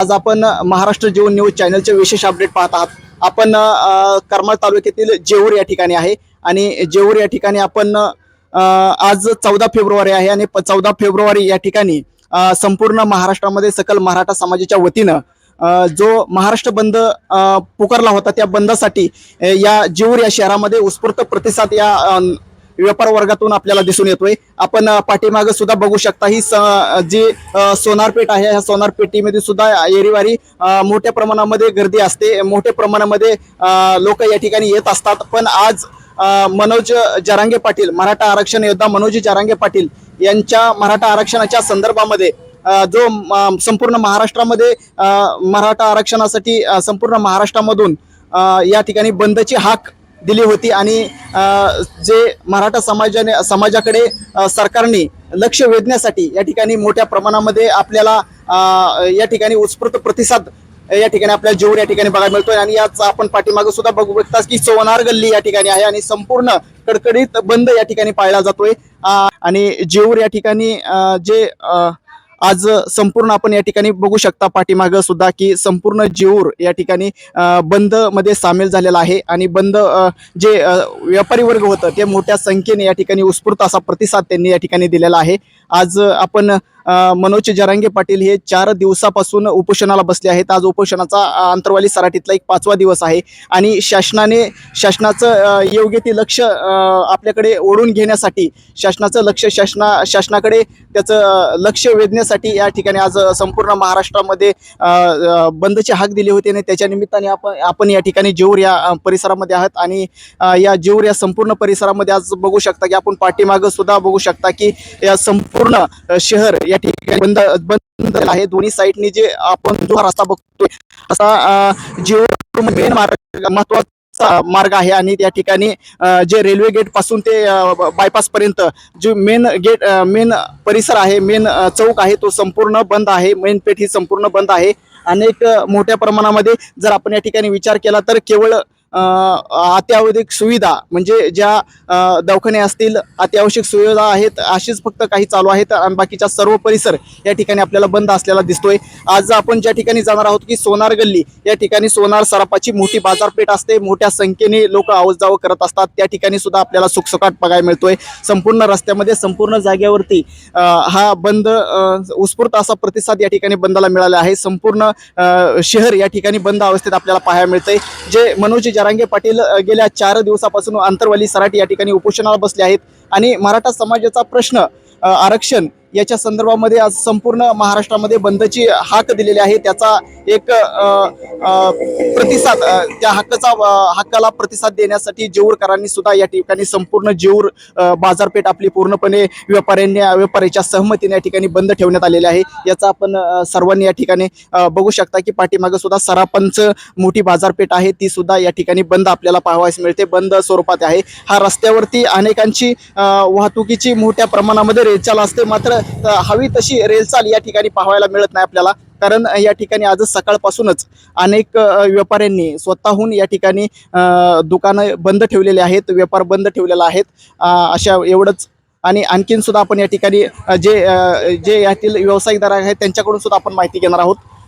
आज आपण महाराष्ट्र जीवन न्यूज चॅनलचे विशेष अपडेट पाहत आहात. आपण करमाळ तालुक्यातील जेऊर या ठिकाणी आहे आणि जेऊर या ठिकाणी आपण आज चौदा फेब्रुवारी आहे आणि चौदा फेब्रुवारी या ठिकाणी संपूर्ण महाराष्ट्रामध्ये सकल मराठा समाजाच्या वतीनं जो महाराष्ट्र बंद पुकारला होता त्या बंदासाठी या जेऊर या शहरामध्ये उत्स्फूर्त प्रतिसाद या व्यापार वर्गातून आपल्याला दिसून येतोय. आपण अ, सुद्धा बघू शकता ही स- जी सोनारपेठ आहे ह्या सोनारपेठीमध्ये सुद्धा एरिवारी मोठ्या प्रमाणामध्ये गर्दी असते. मोठ्या प्रमाणामध्ये लोक या ठिकाणी येत असतात. पण आज मनोज जरांगे पाटील मराठा आरक्षण योद्धा मनोज जरांगे पाटील यांच्या मराठा आरक्षणाच्या संदर्भामध्ये जो संपूर्ण महाराष्ट्रामध्ये मराठा आरक्षणासाठी संपूर्ण महाराष्ट्रामधून या ठिकाणी बंदची हाक दिली होती आणि जे मराठा समाजाने समाजाकडे सरकारने लक्ष वेधण्यासाठी या ठिकाणी मोठ्या प्रमाणामध्ये आपल्याला या ठिकाणी उत्स्फूर्त प्रतिसाद या ठिकाणी आपल्या जेऊर या ठिकाणी बघायला मिळतोय. आणि याच आपण पाठीमागे सुद्धा बघू शकता की सोनार गल्ली या ठिकाणी आहे आणि संपूर्ण कडकडीत बंद या ठिकाणी पाळला जातोय. आणि जेऊर या ठिकाणी जे आज संपूर्ण आपण या ठिकाणी बघू शकता पाठीमागं सुद्धा की संपूर्ण जेऊर या ठिकाणी बंदमध्ये सामील झालेला आहे. आणि बंद जे व्यापारी वर्ग होतं ते मोठ्या संख्येने या ठिकाणी उत्स्फूर्त असा प्रतिसाद त्यांनी या ठिकाणी दिलेला आहे. आज आपण मनोज जरांगे पाटील हे चार दिवसापासून उपोषणाला बसले आहेत. आज उपोषणाचा अ, अंतरवाली सराटीतला एक पाचवा दिवस आहे. आणि शासनाने शासनाचं योग्य ते लक्ष आपल्याकडे ओढून घेण्यासाठी शासनाचं लक्ष शासना शासनाकडे त्याचं लक्ष वेधण्यासाठी या ठिकाणी आज संपूर्ण महाराष्ट्रामध्ये बंदचे हाक दिले होते. आणि त्याच्या निमित्ताने आपण आपण या ठिकाणी जेऊर या परिसरामध्ये आहात. आणि या जेऊर या संपूर्ण परिसरामध्ये आज बघू शकता की आपण पाठीमागं सुद्धा बघू शकता की या संपूर्ण पूर्ण शहर या ठिकाणी बंद बंद आहे. दोन्ही साईडनी जे आपण जो रस्ता बघतोय असा अ, मेन मार्ग महत्त्वाचा मार्ग आहे. आणि त्या ठिकाणी जे रेल्वे गेटपासून ते बायपास पर्यंत जो मेन गेट मेन परिसर आहे मेन चौक आहे तो संपूर्ण बंद आहे. मेन पेठ ही संपूर्ण बंद आहे. अनेक मोठ्या प्रमाणामध्ये जर आपण या ठिकाणी विचार केला तर केवळ अत्यावधिक सुविधा म्हणजे ज्या दवाखाने असतील अत्यावश्यक सुविधा आहेत अशीच फक्त काही चालू आहेत आणि बाकीच्या सर्व परिसर या ठिकाणी आपल्याला बंद असलेला दिसतोय. आज आपण ज्या ठिकाणी जाणार आहोत की सोनार गल्ली या ठिकाणी सोनार सराफाची मोठी बाजारपेठ असते. मोठ्या संख्येने लोक जावं करत असतात. त्या ठिकाणी सुद्धा आपल्याला सुखसुखाट बघायला मिळतोय. संपूर्ण रस्त्यामध्ये संपूर्ण जागेवरती हा बंद उत्स्फूर्त असा प्रतिसाद या ठिकाणी बंदला मिळाला आहे. संपूर्ण शहर या ठिकाणी बंद अवस्थेत आपल्याला पाहायला मिळतंय. जे मनोज जरांगे पाटील गेल्या चार दिवसापासून आंतरवाली सराट या ठिकाणी उपोषणाला बसले आहेत. आणि मराठा समाजाचा प्रश्न आरक्षण याच्या संदर्भामध्ये आज संपूर्ण महाराष्ट्रामध्ये बंदची हाक दिलेली आहे. त्याचा एक प्रतिसाद त्या हक्काचा हक्काला प्रतिसाद देण्यासाठी जेऊरकरांनी सुद्धा या ठिकाणी संपूर्ण जेऊर बाजारपेठ आपली पूर्णपणे व्यापाऱ्यांनी व्यापाऱ्याच्या सहमतीने या ठिकाणी बंद ठेवण्यात आलेले आहे. याचा आपण सर्वांनी या ठिकाणी बघू शकता की पाठीमागं सुद्धा सरापंच मोठी बाजारपेठ आहे. ती सुद्धा या ठिकाणी बंद आपल्याला पाहावयास मिळते. बंद स्वरूपात आहे. हा रस्त्यावरती अनेकांची वाहतुकीची मोठ्या प्रमाणामध्ये रेलचाल असते. मात्र हवी तशी रेलचाल या ठिकाणी पाहायला मिळत नाही आपल्याला. कारण या ठिकाणी आज सकाळपासूनच अनेक व्यापाऱ्यांनी स्वतःहून या ठिकाणी दुकानं बंद ठेवलेली आहेत व्यापार बंद ठेवलेला आहेत अशा एवढंच. आणि आणखीन सुद्धा आपण या ठिकाणी जे जे यातील व्यावसायिकदार आहेत त्यांच्याकडून सुद्धा आपण माहिती घेणार आहोत.